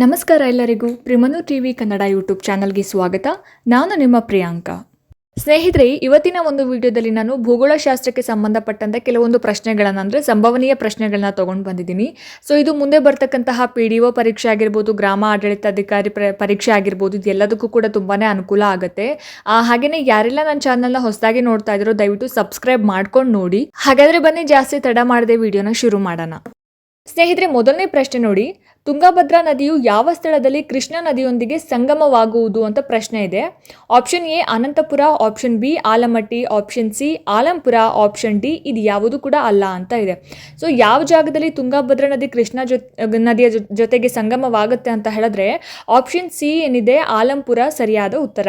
ನಮಸ್ಕಾರ ಎಲ್ಲರಿಗೂ ಪ್ರಿಮನು TV Kannada YouTube ಚಾನಲ್ಗೆ ಸ್ವಾಗತ. ನಾನು ನಿಮ್ಮ ಪ್ರಿಯಾಂಕ. ಸ್ನೇಹಿತರೆ, ಇವತ್ತಿನ ಒಂದು ವಿಡಿಯೋದಲ್ಲಿ ನಾನು ಭೂಗೋಳಶಾಸ್ತ್ರಕ್ಕೆ ಸಂಬಂಧಪಟ್ಟಂತೆ ಕೆಲವೊಂದು ಪ್ರಶ್ನೆಗಳನ್ನು, ಅಂದರೆ ಸಂಭವನೀಯ ಪ್ರಶ್ನೆಗಳನ್ನ ತೊಗೊಂಡು ಬಂದಿದ್ದೀನಿ. ಸೊ ಇದು ಮುಂದೆ ಬರ್ತಕ್ಕಂತಹ ಪಿ ಡಿ ಒ ಪರೀಕ್ಷೆ ಆಗಿರ್ಬೋದು, ಗ್ರಾಮ ಆಡಳಿತಾಧಿಕಾರಿ ಪ್ರ, ಪರೀಕ್ಷೆ ಆಗಿರ್ಬೋದು, ಇದೆಲ್ಲದಕ್ಕೂ ಕೂಡ ತುಂಬಾ ಅನುಕೂಲ ಆಗುತ್ತೆ. ಹಾಗೆಯೇ ಯಾರೆಲ್ಲ ನನ್ನ ಚಾನಲ್ನ ಹೊಸದಾಗಿ ನೋಡ್ತಾ ಇದ್ರೋ, ದಯವಿಟ್ಟು ಸಬ್ಸ್ಕ್ರೈಬ್ ಮಾಡ್ಕೊಂಡು ನೋಡಿ. ಹಾಗಾದರೆ ಬನ್ನಿ, ಜಾಸ್ತಿ ತಡ ಮಾಡದೆ ವಿಡಿಯೋನ ಶುರು ಮಾಡೋಣ. ಸ್ನೇಹಿತರೆ, ಮೊದಲನೇ ಪ್ರಶ್ನೆ ನೋಡಿ. ತುಂಗಭದ್ರಾ ನದಿಯು ಯಾವ ಸ್ಥಳದಲ್ಲಿ ಕೃಷ್ಣಾ ನದಿಯೊಂದಿಗೆ ಸಂಗಮವಾಗುವುದು ಅಂತ ಪ್ರಶ್ನೆ ಇದೆ. Option A Anantapur. Option B Almatti. Option C Alampur. Option D ಇದು ಯಾವುದು ಕೂಡ ಅಲ್ಲ ಅಂತ ಇದೆ. ಸೊ ಯಾವ ಜಾಗದಲ್ಲಿ ತುಂಗಭದ್ರಾ ನದಿ ಕೃಷ್ಣಾ ಜೊ, ನದಿಯ ಜೊತೆಗೆ ಸಂಗಮವಾಗುತ್ತೆ ಅಂತ ಹೇಳಿದ್ರೆ ಆಪ್ಷನ್ ಸಿ ಏನಿದೆ? ಆಲಂಪುರ ಸರಿಯಾದ ಉತ್ತರ.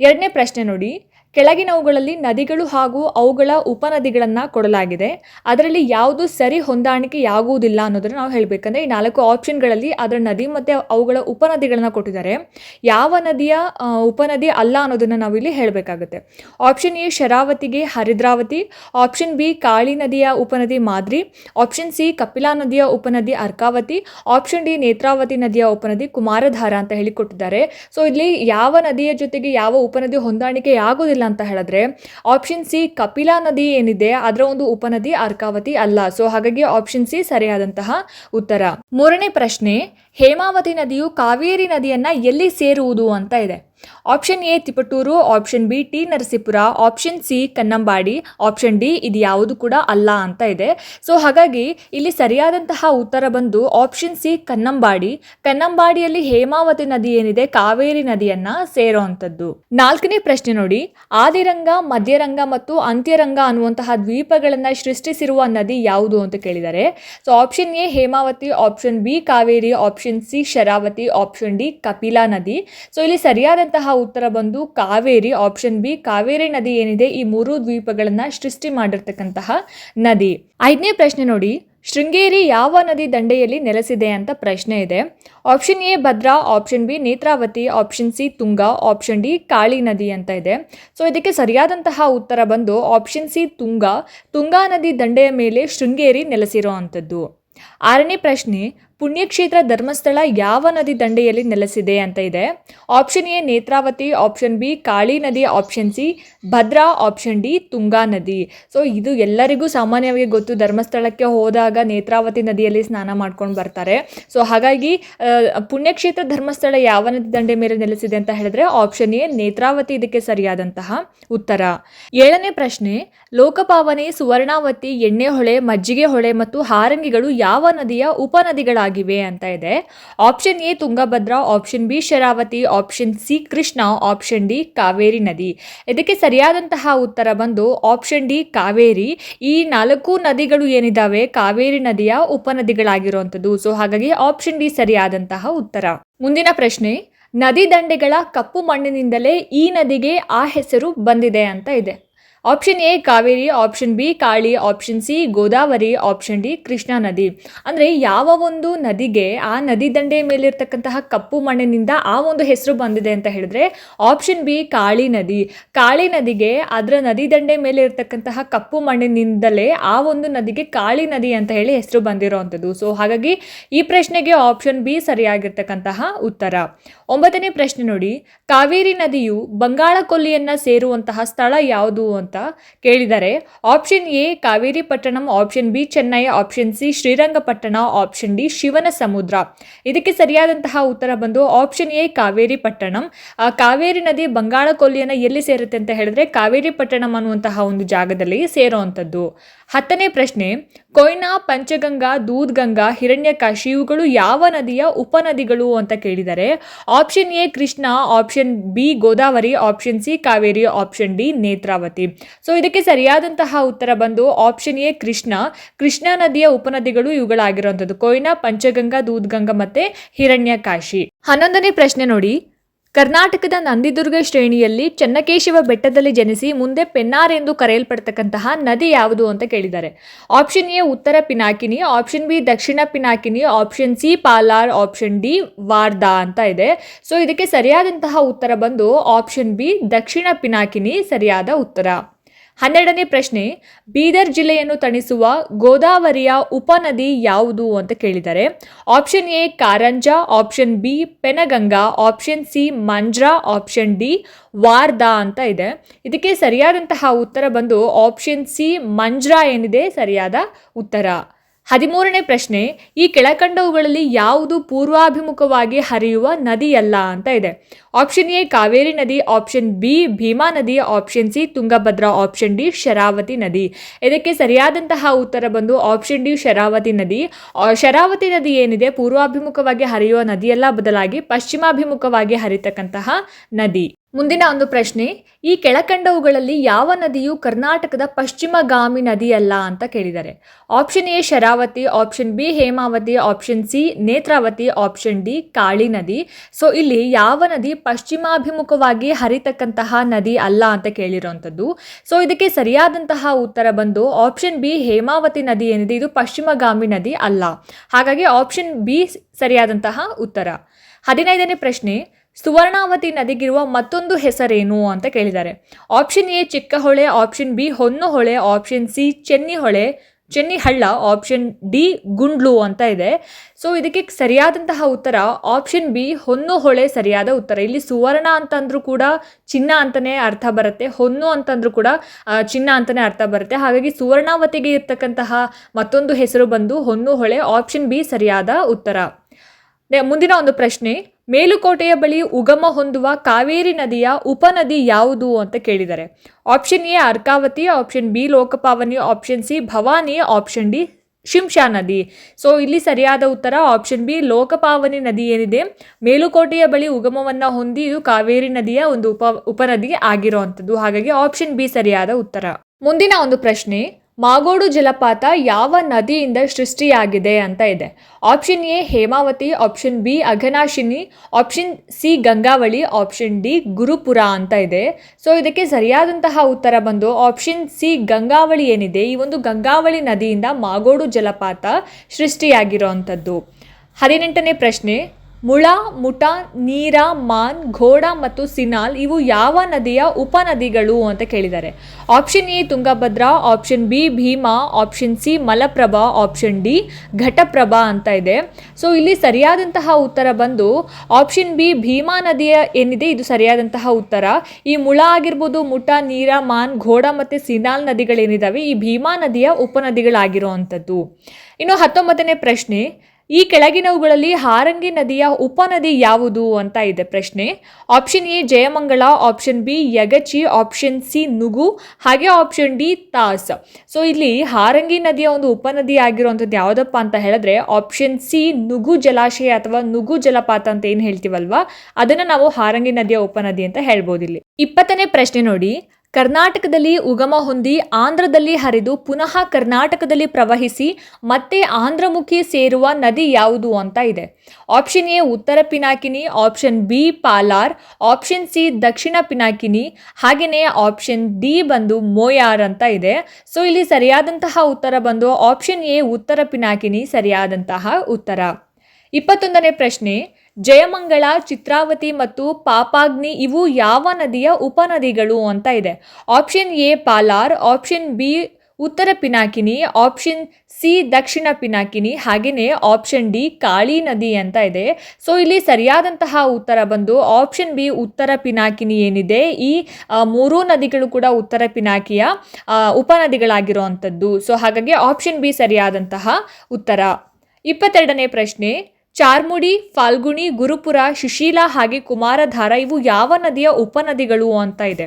ಎರಡನೇ ಪ್ರಶ್ನೆ ನೋಡಿ. ಕೆಳಗಿನವುಗಳಲ್ಲಿ ನದಿಗಳು ಹಾಗೂ ಅವುಗಳ ಉಪನದಿಗಳನ್ನು ಕೊಡಲಾಗಿದೆ. ಅದರಲ್ಲಿ ಯಾವುದು ಸರಿ ಹೊಂದಾಣಿಕೆಯಾಗುವುದಿಲ್ಲ ಅನ್ನೋದನ್ನು ನಾವು ಹೇಳಬೇಕಂದ್ರೆ ಈ ನಾಲ್ಕು ಆಪ್ಷನ್ಗಳಲ್ಲಿ ಅದರ ನದಿ ಮತ್ತು ಅವುಗಳ ಉಪನದಿಗಳನ್ನು ಕೊಟ್ಟಿದ್ದಾರೆ. ಯಾವ ನದಿಯ ಉಪನದಿ ಅಲ್ಲ ಅನ್ನೋದನ್ನು ನಾವು ಇಲ್ಲಿ ಹೇಳಬೇಕಾಗುತ್ತೆ. ಆಪ್ಷನ್ ಎ ಶರಾವತಿಗೆ ಹರಿದ್ರಾವತಿ ಆಪ್ಷನ್ ಬಿ ಕಾಳಿ ನದಿಯ ಉಪನದಿ ಮಾದ್ರಿ ಆಪ್ಷನ್ ಸಿ ಕಪಿಲಾ ನದಿಯ ಉಪನದಿ ಅರ್ಕಾವತಿ ಆಪ್ಷನ್ ಡಿ ನೇತ್ರಾವತಿ ನದಿಯ ಉಪನದಿ ಕುಮಾರಧಾರ ಅಂತ ಹೇಳಿ ಕೊಟ್ಟಿದ್ದಾರೆ ಸೊ ಇಲ್ಲಿ ಯಾವ ನದಿಯ ಜೊತೆಗೆ ಯಾವ ಉಪನದಿ ಹೊಂದಾಣಿಕೆ ಆಗೋದಿಲ್ಲ ಅಂತ ಹೇಳಿದ್ರೆ ಆಪ್ಷನ್ ಸಿ ಕಪಿಲಾ ನದಿ ಏನಿದೆ ಅದರ ಒಂದು ಉಪನದಿ ಅರ್ಕಾವತಿ ಅಲ್ಲ. ಸೊ ಹಾಗಾಗಿ ಆಪ್ಷನ್ ಸಿ ಸರಿಯಾದಂತಹ ಉತ್ತರ. ಮೂರನೇ ಪ್ರಶ್ನೆ, ಹೇಮಾವತಿ ನದಿಯು ಕಾವೇರಿ ನದಿಯನ್ನ ಎಲ್ಲಿ ಸೇರುವುದು ಅಂತ ಇದೆ. Option A Tiptur option B T Narasipura option C Kannambadi option D ಇದು ಯಾವುದು ಕೂಡ ಅಲ್ಲ ಅಂತ ಇದೆ. ಸೊ ಹಾಗಾಗಿ ಇಲ್ಲಿ ಸರಿಯಾದಂತಹ ಉತ್ತರ ಬಂದು ಆಪ್ಷನ್ ಸಿ ಕನ್ನಂಬಾಡಿ ಕನ್ನಂಬಾಡಿಯಲ್ಲಿ ಹೇಮಾವತಿ ನದಿ ಏನಿದೆ, ಕಾವೇರಿ ನದಿಯನ್ನ ಸೇರೋವಂಥದ್ದು ನಾಲ್ಕನೇ ಪ್ರಶ್ನೆ ನೋಡಿ. ಆದಿರಂಗ, ಮಧ್ಯರಂಗ ಮತ್ತು ಅಂತ್ಯರಂಗ ಅನ್ನುವಂತಹ ದ್ವೀಪಗಳನ್ನ ಸೃಷ್ಟಿಸಿರುವ ನದಿ ಯಾವುದು ಅಂತ ಕೇಳಿದ್ದಾರೆ so option A Hemavati option B Kaveri option C Sharavati option D Kapila ನದಿ. ಸೊ ಇಲ್ಲಿ ಸರಿಯಾದಂತಹ ಉತ್ತರ ಬಂದು ಕಾವೇರಿ ಆಪ್ಷನ್ ಬಿ ಕಾವೇರಿ ನದಿ ಏನಿದೆ? ಈ ಮೂರು ದ್ವೀಪಗಳನ್ನು ಸೃಷ್ಟಿ ಮಾಡಿರ್ತಕ್ಕಂತಹ ನದಿ. ಐದನೇ ಪ್ರಶ್ನೆ ನೋಡಿ. ಶೃಂಗೇರಿ ಯಾವ ನದಿ ದಂಡೆಯಲ್ಲಿ ನೆಲೆಸಿದೆ ಅಂತ ಪ್ರಶ್ನೆ ಇದೆ. Option A Bhadra. Option B Netravati. Option C Tunga. Option D Kali ನದಿ ಅಂತ ಇದೆ. ಸೊ ಇದಕ್ಕೆ ಸರಿಯಾದಂತಹ ಉತ್ತರ ಬಂದು ಆಪ್ಷನ್ ಸಿ ತುಂಗಾ. ತುಂಗಾ ನದಿ ದಂಡೆಯ ಮೇಲೆ ಶೃಂಗೇರಿ ನೆಲೆಸಿರೋ ಅಂಥದ್ದು ಆರನೇ ಪ್ರಶ್ನೆ. ಪುಣ್ಯಕ್ಷೇತ್ರ ಧರ್ಮಸ್ಥಳ ಯಾವ ನದಿ ದಂಡೆಯಲ್ಲಿ ನೆಲೆಸಿದೆ ಅಂತ ಇದೆ. Option A Netravati, option B Kali ನದಿ, option C Bhadra, option D Tunga ನದಿ. ಸೊ, ಇದು ಎಲ್ಲರಿಗೂ ಸಾಮಾನ್ಯವಾಗಿ ಗೊತ್ತು. ಧರ್ಮಸ್ಥಳಕ್ಕೆ ಹೋದಾಗ ನೇತ್ರಾವತಿ ನದಿಯಲ್ಲಿ ಸ್ನಾನ ಮಾಡ್ಕೊಂಡು ಬರ್ತಾರೆ. ಸೊ, ಹಾಗಾಗಿ ಪುಣ್ಯಕ್ಷೇತ್ರ ಧರ್ಮಸ್ಥಳ ಯಾವ ನದಿ ದಂಡೆ ಮೇಲೆ ನೆಲೆಸಿದೆ ಅಂತ ಹೇಳಿದ್ರೆ ಆಪ್ಷನ್ ಎ ನೇತ್ರಾವತಿ ಇದಕ್ಕೆ ಸರಿಯಾದಂತಹ ಉತ್ತರ. ಏಳನೇ ಪ್ರಶ್ನೆ, ಲೋಕಪಾವನೆ, ಸುವರ್ಣಾವತಿ, ಎಣ್ಣೆಹೊಳೆ ಮಜ್ಜಿಗೆ ಹೊಳೆ ಮತ್ತು ಹಾರಂಗಿಗಳು ಯಾವ ನದಿಯ ಉಪನದಿಗಳಾಗಿವೆ? ಅಂತ ಇದೆ. Option A Tungabhadra option B Sharavati option C Krishna option D Kaveri ನದಿ. ಇದಕ್ಕೆ ಸರಿಯಾದಂತಹ ಉತ್ತರ ಬಂದು ಆಪ್ಷನ್ ಡಿ ಕಾವೇರಿ. ಈ ನಾಲ್ಕು ನದಿಗಳು ಏನಿದಾವೆ? ಕಾವೇರಿ ನದಿಯ ಉಪನದಿಗಳಾಗಿರುವಂಥದ್ದು. ಸೊ ಹಾಗಾಗಿ ಆಪ್ಷನ್ ಡಿ ಸರಿಯಾದಂತಹ ಉತ್ತರ. ಮುಂದಿನ ಪ್ರಶ್ನೆ, ನದಿ ದಂಡೆಗಳ ಕಪ್ಪು ಮಣ್ಣಿನಿಂದಲೇ ಈ ನದಿಗೆ ಆ ಹೆಸರು ಬಂದಿದೆ ಅಂತ ಇದೆ. Option A Kaveri option B Kali option C Godavari option D Krishna ನದಿ ಅಂದರೆ ಯಾವ ಒಂದು ನದಿಗೆ ಆ ನದಿ ದಂಡೆಯ ಮೇಲಿರ್ತಕ್ಕಂತಹ ಕಪ್ಪು ಮಣ್ಣಿನಿಂದ ಆ ಒಂದು ಹೆಸರು ಬಂದಿದೆ ಅಂತ ಹೇಳಿದ್ರೆ ಆಪ್ಷನ್ ಬಿ ಕಾಳಿ ನದಿ ಕಾಳಿ ನದಿಗೆ ಅದರ ನದಿ ದಂಡೆ ಮೇಲೆ ಇರ್ತಕ್ಕಂತಹ ಕಪ್ಪು ಮಣ್ಣಿನಿಂದಲೇ ಆ ಒಂದು ನದಿಗೆ ಕಾಳಿ ನದಿ ಅಂತ ಹೇಳಿ ಹೆಸರು ಬಂದಿರುವಂಥದ್ದು ಸೊ ಹಾಗಾಗಿ ಈ ಪ್ರಶ್ನೆಗೆ ಆಪ್ಷನ್ ಬಿ ಸರಿಯಾಗಿರ್ತಕ್ಕಂತಹ ಉತ್ತರ. ಒಂಬತ್ತನೇ ಪ್ರಶ್ನೆ ನೋಡಿ. ಕಾವೇರಿ ನದಿಯು ಬಂಗಾಳ ಕೊಲ್ಲಿಯನ್ನ ಸೇರುವಂತಹ ಸ್ಥಳ ಯಾವುದು ಅಂತ? ಕೇಳಿದರೆ option A Kaveri Pattanam option B Chennai option C Srirangapatna option D Shivana Samudra ಇದಕ್ಕೆ ಸರಿಯಾದಂತಹ ಉತ್ತರ ಬಂದು ಆಪ್ಷನ್ ಎ ಕಾವೇರಿ ಪಟ್ಟಣಂ. ಕಾವೇರಿ ನದಿ ಬಂಗಾಳ ಕೊಲ್ಲಿಯನ್ನ ಎಲ್ಲಿ ಸೇರುತ್ತೆ ಅಂತ ಹೇಳಿದ್ರೆ ಕಾವೇರಿ ಪಟ್ಟಣಂ ಅನ್ನುವಂತಹ ಒಂದು ಜಾಗದಲ್ಲಿ ಸೇರುವಂಥದ್ದು. ಹತ್ತನೇ ಪ್ರಶ್ನೆ, ಕೊಯ್ನಾ, ಪಂಚಗಂಗಾ, ದೂದ್ಗಂಗಾ, ಹಿರಣ್ಯಕಾಶಿ, ಇವುಗಳು ಯಾವ ನದಿಯ ಉಪನದಿಗಳು ಅಂತ ಕೇಳಿದರೆ, option A Krishna, option B Godavari, option C Kaveri, option D Netravati. So ಇದಕ್ಕೆ ಸರಿಯಾದಂತಹ ಉತ್ತರ ಬಂದು ಆಪ್ಷನ್ ಎ ಕೃಷ್ಣ, ಕೃಷ್ಣಾ ನದಿಯ ಉಪನದಿಗಳು ಇವುಗಳಾಗಿರುವಂಥದ್ದು, ಕೊಯ್ನಾ, ಪಂಚಗಂಗಾ, ದೂದ್ಗಂಗಾ ಮತ್ತೆ ಹಿರಣ್ಯಕಾಶಿ. ಹನ್ನೊಂದನೇ ಪ್ರಶ್ನೆ ನೋಡಿ ಕರ್ನಾಟಕದ ನಂದಿದುರ್ಗ ಶ್ರೇಣಿಯಲ್ಲಿ ಚನ್ನಕೇಶವ ಬೆಟ್ಟದಲ್ಲಿ ಜನಿಸಿ ಮುಂದೆ ಪೆನ್ನಾರ್ ಎಂದು ಕರೆಯಲ್ಪಡ್ತಕ್ಕಂತಹ ನದಿ ಯಾವುದು ಅಂತ ಕೇಳಿದ್ದಾರೆ. ಆಪ್ಷನ್ ಎ ಉತ್ತರ Pinakini option B Dakshina Pinakini option C Palar option D Wardha ಅಂತ ಇದೆ. ಸೊ ಇದಕ್ಕೆ ಸರಿಯಾದಂತಹ ಉತ್ತರ ಬಂದು ಆಪ್ಷನ್ ಬಿ ದಕ್ಷಿಣ ಪಿನಾಕಿನಿ ಸರಿಯಾದ ಉತ್ತರ. ಹನ್ನೆರಡನೇ ಪ್ರಶ್ನೆ, ಬೀದರ್ ಜಿಲ್ಲೆಯನ್ನು ತಣಿಸುವ ಗೋದಾವರಿಯ ಉಪನದಿ ಯಾವುದು ಅಂತ ಕೇಳಿದ್ದಾರೆ option A Karanja option B Penganga option C Manjra option D Wardha ಅಂತ ಇದೆ. ಇದಕ್ಕೆ ಸರಿಯಾದಂತಹ ಉತ್ತರ ಬಂದು ಆಪ್ಷನ್ ಸಿ ಮಂಜ್ರಾ ಏನಿದೆ, ಸರಿಯಾದ ಉತ್ತರ. ಹದಿಮೂರನೇ ಪ್ರಶ್ನೆ, ಈ ಕೆಳಕಂಡವುಗಳಲ್ಲಿ ಯಾವುದು ಪೂರ್ವಾಭಿಮುಖವಾಗಿ ಹರಿಯುವ ನದಿಯಲ್ಲ ಅಂತ ಇದೆ. ಆಪ್ಷನ್ ಎ, ಕಾವೇರಿ ನದಿ, ಆಪ್ಷನ್ ಬಿ, ಭೀಮಾ ನದಿ, option C, Tungabhadra, option D, Sharavati ನದಿ. ಇದಕ್ಕೆ ಸರಿಯಾದಂತಹ ಉತ್ತರ ಬಂದು ಆಪ್ಷನ್ ಡಿ, ಶರಾವತಿ ನದಿ. ಶರಾವತಿ ನದಿ ಏನಿದೆ? ಪೂರ್ವಾಭಿಮುಖವಾಗಿ ಹರಿಯುವ ನದಿಯಲ್ಲ, ಬದಲಾಗಿ ಪಶ್ಚಿಮಾಭಿಮುಖವಾಗಿ ಹರಿತಕ್ಕಂತಹ ನದಿ. ಮುಂದಿನ ಒಂದು ಪ್ರಶ್ನೆ, ಈ ಕೆಳಕಂಡವುಗಳಲ್ಲಿ ಯಾವ ನದಿಯು ಕರ್ನಾಟಕದ ಪಶ್ಚಿಮಗಾಮಿ ನದಿಯಲ್ಲ ಅಂತ ಕೇಳಿದ್ದಾರೆ option A Sharavati option B Hemavati option C Netravati option D Kali ನದಿ. ಸೊ ಇಲ್ಲಿ ಯಾವ ನದಿ ಪಶ್ಚಿಮಾಭಿಮುಖವಾಗಿ ಹರಿತಕ್ಕಂತಹ ನದಿ ಅಲ್ಲ ಅಂತ ಕೇಳಿರುವಂಥದ್ದು. ಸೊ ಇದಕ್ಕೆ ಸರಿಯಾದಂತಹ ಉತ್ತರ ಬಂದು ಆಪ್ಷನ್ ಬಿ ಹೇಮಾವತಿ ನದಿ ಏನಿದೆ, ಇದು ಪಶ್ಚಿಮಗಾಮಿ ನದಿ ಅಲ್ಲ. ಹಾಗಾಗಿ ಆಪ್ಷನ್ ಬಿ ಸರಿಯಾದಂತಹ ಉತ್ತರ. ಹದಿನೈದನೇ ಪ್ರಶ್ನೆ ಸುವರ್ಣಾವತಿ ನದಿಗಿರುವ ಮತ್ತೊಂದು ಹೆಸರೇನು ಅಂತ ಕೇಳಿದ್ದಾರೆ. Option A Chikkahole option B Honnahole option C Chennihole, Chennihalla option D Gundlu ಅಂತ ಇದೆ. ಸೊ ಇದಕ್ಕೆ ಸರಿಯಾದಂತಹ ಉತ್ತರ ಆಪ್ಷನ್ ಬಿ ಹೊನ್ನು ಹೊಳೆ ಸರಿಯಾದ ಉತ್ತರ. ಇಲ್ಲಿ ಸುವರ್ಣ ಅಂತಂದ್ರೂ ಕೂಡ ಚಿನ್ನ ಅಂತಲೇ ಅರ್ಥ ಬರುತ್ತೆ. ಹೊನ್ನು ಅಂತಂದ್ರೂ ಕೂಡ ಚಿನ್ನ ಅಂತಲೇ ಅರ್ಥ ಬರುತ್ತೆ. ಹಾಗಾಗಿ ಸುವರ್ಣಾವತಿಗೆ ಇರ್ತಕ್ಕಂತಹ ಮತ್ತೊಂದು ಹೆಸರು ಬಂದು ಹೊನ್ನು ಹೊಳೆ ಆಪ್ಷನ್ ಬಿ ಸರಿಯಾದ ಉತ್ತರ. ಮುಂದಿನ ಒಂದು ಪ್ರಶ್ನೆ. ಮೇಲುಕೋಟೆಯ ಬಳಿ ಉಗಮ ಹೊಂದುವ ಕಾವೇರಿ ನದಿಯ ಉಪನದಿ ಯಾವುದು ಅಂತ ಕೇಳಿದ್ದಾರೆ. Option A Arkavati, option B Lokapavani, option C Bhavani, option D Shimsha ನದಿ. ಸೊ, ಇಲ್ಲಿ ಸರಿಯಾದ ಉತ್ತರ ಆಪ್ಷನ್ ಬಿ ಲೋಕಪಾವನಿ ನದಿ ಏನಿದೆ. ಮೇಲುಕೋಟೆಯ ಬಳಿ ಉಗಮವನ್ನು ಹೊಂದಿ ಇದು ಕಾವೇರಿ ನದಿಯ ಒಂದು ಉಪ ಉಪನದಿ ಆಗಿರುವಂಥದ್ದು ಹಾಗಾಗಿ ಆಪ್ಷನ್ ಬಿ ಸರಿಯಾದ ಉತ್ತರ. ಮುಂದಿನ ಒಂದು ಪ್ರಶ್ನೆ ಮಾಗೋಡು ಜಲಪಾತ ಯಾವ ನದಿಯಿಂದ ಸೃಷ್ಟಿಯಾಗಿದೆ ಅಂತ ಇದೆ. Option A Hemavati, option B Aghanashini, option C Gangavali, option D Gurupura ಅಂತ ಇದೆ. ಸೊ ಇದಕ್ಕೆ ಸರಿಯಾದಂತಹ ಉತ್ತರ ಬಂದು ಆಪ್ಷನ್ ಸಿ ಗಂಗಾವಳಿ ಏನಿದೆ? ಈ ಒಂದು ಗಂಗಾವಳಿ ನದಿಯಿಂದ ಮಾಗೋಡು ಜಲಪಾತ ಸೃಷ್ಟಿಯಾಗಿರೋವಂಥದ್ದು. ಹದಿನೆಂಟನೇ ಪ್ರಶ್ನೆ ಮುಳ, ಮುಟ, ನೀರ, ಮಾನ್, ಘೋಡ ಮತ್ತು ಸಿನಾಲ್ ಇವು ಯಾವ ನದಿಯ ಉಪನದಿಗಳು ಅಂತ ಕೇಳಿದ್ದಾರೆ. Option A Tungabhadra option B Bhima option C Malaprabha option D Ghataprabha ಅಂತ ಇದೆ. ಸೊ ಇಲ್ಲಿ ಸರಿಯಾದಂತಹ ಉತ್ತರ ಬಂದು ಆಪ್ಷನ್ ಬಿ ಭೀಮಾ ನದಿಯ ಏನಿದೆ, ಇದು ಸರಿಯಾದಂತಹ ಉತ್ತರ. ಈ ಮುಳ ಆಗಿರ್ಬೋದು, ಮುಟ, ನೀರ, ಮಾನ್, ಘೋಡ ಮತ್ತು ಸಿನಾಲ್ ನದಿಗಳೇನಿದಾವೆ, ಈ ಭೀಮಾ ನದಿಯ ಉಪನದಿಗಳಾಗಿರುವಂಥದ್ದು. ಇನ್ನು ಹತ್ತೊಂಬತ್ತನೇ ಪ್ರಶ್ನೆ ಈ ಕೆಳಗಿನವುಗಳಲ್ಲಿ ಹಾರಂಗಿ ನದಿಯ ಉಪನದಿ ಯಾವುದು ಅಂತ ಇದೆ ಪ್ರಶ್ನೆ. Option A Jayamangala option B Yagachi. Option C Nugu. ಹಾಗೆ ಆಪ್ಷನ್ ಡಿ ತಾಸ್. ಸೊ ಇಲ್ಲಿ ಹಾರಂಗಿ ನದಿಯ ಒಂದು ಉಪನದಿ ಆಗಿರುವಂಥದ್ದು ಯಾವುದಪ್ಪ ಅಂತ ಹೇಳಿದ್ರೆ ಆಪ್ಷನ್ ಸಿ ನುಗು ಜಲಾಶಯ ಅಥವಾ ನುಗು ಜಲಪಾತ ಅಂತ ಏನು ಹೇಳ್ತೀವಲ್ವಾ? ಅದನ್ನು ನಾವು ಹಾರಂಗಿ ನದಿಯ ಉಪನದಿ ಅಂತ ಹೇಳ್ಬೋದು ಇಲ್ಲಿ ಇಪ್ಪತ್ತನೇ ಪ್ರಶ್ನೆ ನೋಡಿ. ಕರ್ನಾಟಕದಲ್ಲಿ ಉಗಮ ಹೊಂದಿ ಆಂಧ್ರದಲ್ಲಿ ಹರಿದು ಪುನಃ ಕರ್ನಾಟಕದಲ್ಲಿ ಪ್ರವಹಿಸಿ ಮತ್ತೆ ಆಂಧ್ರಮುಖಿ ಸೇರುವ ನದಿ ಯಾವುದು ಅಂತ ಇದೆ. Option A Uttara Pinakini option B Palar option C Dakshina Pinakini ಹಾಗೆಯೇ ಆಪ್ಷನ್ ಡಿ ಬಂದು ಮೋಯಾರ್ ಅಂತ ಇದೆ. ಸೊ ಇಲ್ಲಿ ಸರಿಯಾದಂತಹ ಉತ್ತರ ಬಂದು ಆಪ್ಷನ್ ಎ ಉತ್ತರ ಪಿನಾಕಿನಿ ಸರಿಯಾದಂತಹ ಉತ್ತರ. ಇಪ್ಪತ್ತೊಂದನೇ ಪ್ರಶ್ನೆ ಜಯಮಂಗಳ, ಚಿತ್ರಾವತಿ ಮತ್ತು ಪಾಪಾಗ್ನಿ ಇವು ಯಾವ ನದಿಯ ಉಪನದಿಗಳು ಅಂತ ಇದೆ. Option A Palar, option B Uttara Pinakini, option C Dakshina Pinakini, ಹಾಗೆಯೇ ಆಪ್ಷನ್ ಡಿ ಕಾಳಿ ನದಿ ಅಂತ ಇದೆ. ಸೊ ಇಲ್ಲಿ ಸರಿಯಾದಂತಹ ಉತ್ತರ ಬಂದು ಆಪ್ಷನ್ ಬಿ ಉತ್ತರ ಪಿನಾಕಿನಿ ಏನಿದೆ, ಈ ಮೂರೂ ನದಿಗಳು ಕೂಡ ಉತ್ತರ ಪಿನಾಕಿಯ ಉಪನದಿಗಳಾಗಿರುವಂಥದ್ದು. ಸೊ ಹಾಗಾಗಿ ಆಪ್ಷನ್ ಬಿ ಸರಿಯಾದಂತಹ ಉತ್ತರ. ಇಪ್ಪತ್ತೆರಡನೇ ಪ್ರಶ್ನೆ ಚಾರ್ಮುಡಿ, ಫಾಲ್ಗುಣಿ, ಗುರುಪುರ, ಸುಶೀಲಾ ಹಾಗೆ ಕುಮಾರಧಾರ ಇವು ಯಾವ ನದಿಯ ಉಪನದಿಗಳು ಅಂತ ಇದೆ.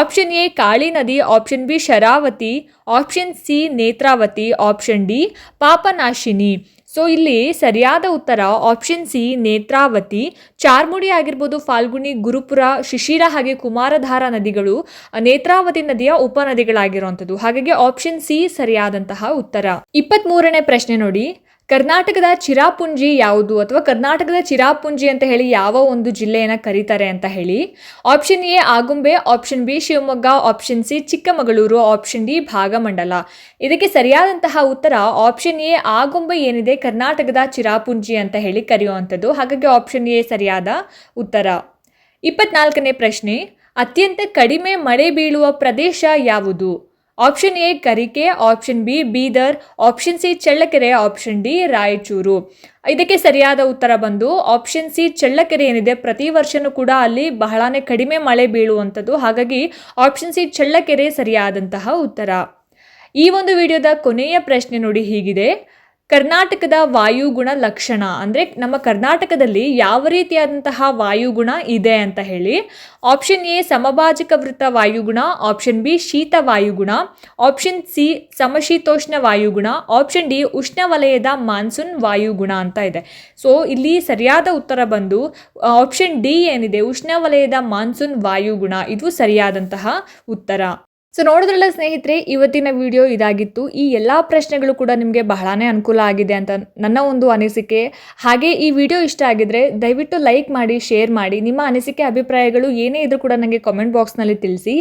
ಆಪ್ಷನ್ ಎ ಕಾಳಿ ನದಿ option B Sharavati option C Netravati option D Papanashini. So ಇಲ್ಲಿ ಸರಿಯಾದ ಉತ್ತರ ಆಪ್ಷನ್ ಸಿ ನೇತ್ರಾವತಿ. ಚಾರ್ಮುಡಿ ಆಗಿರ್ಬೋದು, ಫಾಲ್ಗುಣಿ, ಗುರುಪುರ ಶಿಶಿರ ಹಾಗೆ ಕುಮಾರಧಾರ ನದಿಗಳು ನೇತ್ರಾವತಿ ನದಿಯ ಉಪನದಿಗಳಾಗಿರುವಂಥದ್ದು. ಹಾಗಾಗಿ ಆಪ್ಷನ್ ಸಿ ಸರಿಯಾದಂತಹ ಉತ್ತರ. ಇಪ್ಪತ್ತ್ ಪ್ರಶ್ನೆ ನೋಡಿ. ಕರ್ನಾಟಕದ ಚಿರಾಪುಂಜಿ ಯಾವುದು ಅಥವಾ ಕರ್ನಾಟಕದ ಚಿರಾಪುಂಜಿ ಅಂತ ಹೇಳಿ ಯಾವ ಒಂದು ಜಿಲ್ಲೆಯನ್ನು ಕರೀತಾರೆ ಅಂತ ಹೇಳಿ option A Agumbe option B Shivamogga option C Chikkamagaluru option D Bhagamandala. ಇದಕ್ಕೆ ಸರಿಯಾದಂತಹ ಉತ್ತರ ಆಪ್ಷನ್ ಎ ಆಗುಂಬೆ ಏನಿದೆ ಕರ್ನಾಟಕದ ಚಿರಾಪುಂಜಿ ಅಂತ ಹೇಳಿ ಕರೆಯುವಂಥದ್ದು. ಹಾಗಾಗಿ ಆಪ್ಷನ್ ಎ ಸರಿಯಾದ ಉತ್ತರ. ಇಪ್ಪತ್ನಾಲ್ಕನೇ ಪ್ರಶ್ನೆ, ಅತ್ಯಂತ ಕಡಿಮೆ ಮಳೆ ಬೀಳುವ ಪ್ರದೇಶ ಯಾವುದು? Option A Karike option B Bidar option C Challakere option D Raichur ಇದಕ್ಕೆ ಸರಿಯಾದ ಉತ್ತರ ಬಂದು ಆಪ್ಷನ್ ಸಿ ಚಳ್ಳಕೆರೆ ಏನಿದೆ, ಪ್ರತಿ ವರ್ಷನೂ ಕೂಡ ಅಲ್ಲಿ ಬಹಳಾನೇ ಕಡಿಮೆ ಮಳೆ ಬೀಳುವಂಥದ್ದು. ಹಾಗಾಗಿ ಆಪ್ಷನ್ ಸಿ ಚಳ್ಳಕೆರೆ ಸರಿಯಾದಂತಹ ಉತ್ತರ. ಈ ಒಂದು ವಿಡಿಯೋದ ಕೊನೆಯ ಪ್ರಶ್ನೆ ನೋಡಿ ಹೀಗಿದೆ. ಕರ್ನಾಟಕದ ವಾಯುಗುಣ ಲಕ್ಷಣ. ಅಂದರೆ ನಮ್ಮ ಕರ್ನಾಟಕದಲ್ಲಿ ಯಾವ ರೀತಿಯಾದಂತಹ ವಾಯುಗುಣ ಇದೆ ಅಂತ ಹೇಳಿ ಆಪ್ಷನ್ ಎ ಸಮಭಾಜಕ ವೃತ್ತ ವಾಯುಗುಣ ಆಪ್ಷನ್ ಬಿ ಶೀತ ವಾಯುಗುಣ ಆಪ್ಷನ್ ಸಿ ಸಮಶೀತೋಷ್ಣ ವಾಯುಗುಣ ಆಪ್ಷನ್ ಡಿ ಉಷ್ಣವಲಯದ ಮಾನ್ಸೂನ್ ವಾಯುಗುಣ ಅಂತ ಇದೆ. ಸೊ ಇಲ್ಲಿ ಸರಿಯಾದ ಉತ್ತರ ಬಂದು ಆಪ್ಷನ್ ಡಿ ಏನಿದೆ, ಉಷ್ಣವಲಯದ ಮಾನ್ಸೂನ್ ವಾಯುಗುಣ, ಇದು ಸರಿಯಾದಂತಹ ಉತ್ತರ. ಸೊ ನೋಡಿದ್ರಲ್ಲ ಸ್ನೇಹಿತರೆ, ಇವತ್ತಿನ ವಿಡಿಯೋ ಇದಾಗಿತ್ತು. ಈ ಎಲ್ಲ ಪ್ರಶ್ನೆಗಳು ಕೂಡ ನಿಮಗೆ ಬಹಳನೇ ಅನುಕೂಲ ಆಗಿದೆ ಅಂತ ನನ್ನ ಒಂದು ಅನಿಸಿಕೆ. ಹಾಗೆ ಈ ವಿಡಿಯೋ ಇಷ್ಟ ಆಗಿದ್ರೆ ದಯವಿಟ್ಟು ಲೈಕ್ ಮಾಡಿ ಶೇರ್ ಮಾಡಿ. ನಿಮ್ಮ ಅನಿಸಿಕೆ, ಅಭಿಪ್ರಾಯಗಳು ಏನೇ ಇದ್ರೂ ಕೂಡ ನನಗೆ ಕಾಮೆಂಟ್ ಬಾಕ್ಸ್ನಲ್ಲಿ ತಿಳಿಸಿ.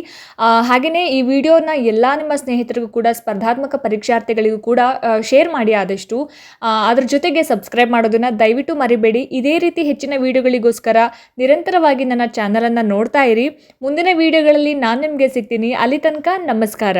ಹಾಗೆಯೇ ಈ ವಿಡಿಯೋನ ಎಲ್ಲ ನಿಮ್ಮ ಸ್ನೇಹಿತರಿಗೂ ಕೂಡ, ಸ್ಪರ್ಧಾತ್ಮಕ ಪರೀಕ್ಷಾರ್ಥಿಗಳಿಗೂ ಕೂಡ ಶೇರ್ ಮಾಡಿ ಆದಷ್ಟು. ಅದ್ರ ಜೊತೆಗೆ ಸಬ್ಸ್ಕ್ರೈಬ್ ಮಾಡೋದನ್ನು ದಯವಿಟ್ಟು ಮರಿಬೇಡಿ. ಇದೇ ರೀತಿ ಹೆಚ್ಚಿನ ವಿಡಿಯೋಗಳಿಗೋಸ್ಕರ ನಿರಂತರವಾಗಿ ನನ್ನ ಚಾನಲನ್ನು ನೋಡ್ತಾ ಇರಿ. ಮುಂದಿನ ವಿಡಿಯೋಗಳಲ್ಲಿ ನಾನು ನಿಮಗೆ ಸಿಗ್ತೀನಿ. ಅಲ್ಲಿ ನಮಸ್ಕಾರ.